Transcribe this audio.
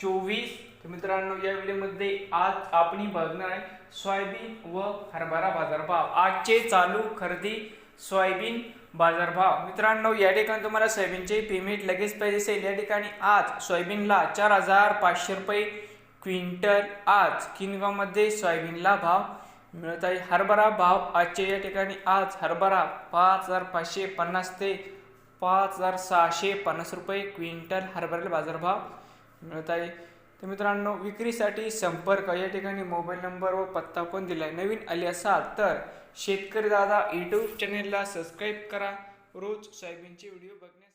चोवीस. तर मित्रांनो या व्हिडिओमध्ये आज आपण बघणार आहे सोयाबीन व हरभरा बाजारभाव. आजचे चालू खरेदी सोयाबीन बाजारभाव. मित्रांनो या ठिकाणी तुम्हाला सोयाबीनचे पेमेंट लगेच पाहिजे असेल या ठिकाणी आज सोयाबीनला चार हजार पाचशे रुपये क्विंटल आज किनगावमध्ये सोयाबीनला भाव मिळत आहे. हरभरा भाव आजचे या ठिकाणी आज हरभरा पाच हजार पाचशे पन्नास ते पाच हजार सहाशे पन्नास रुपये क्विंटल हरभऱ्याला बाजारभाव मिळत आहे तर मित्रांनो विक्रीसाठी संपर्क. या ठिकाणी मोबाईल नंबर व पत्ता पण दिला आहे नवीन आले असाल तर शेतकरी दादा यूट्यूब चॅनेलला सबस्क्राईब करा. रोज सोयाबीनचे व्हिडिओ बघण्या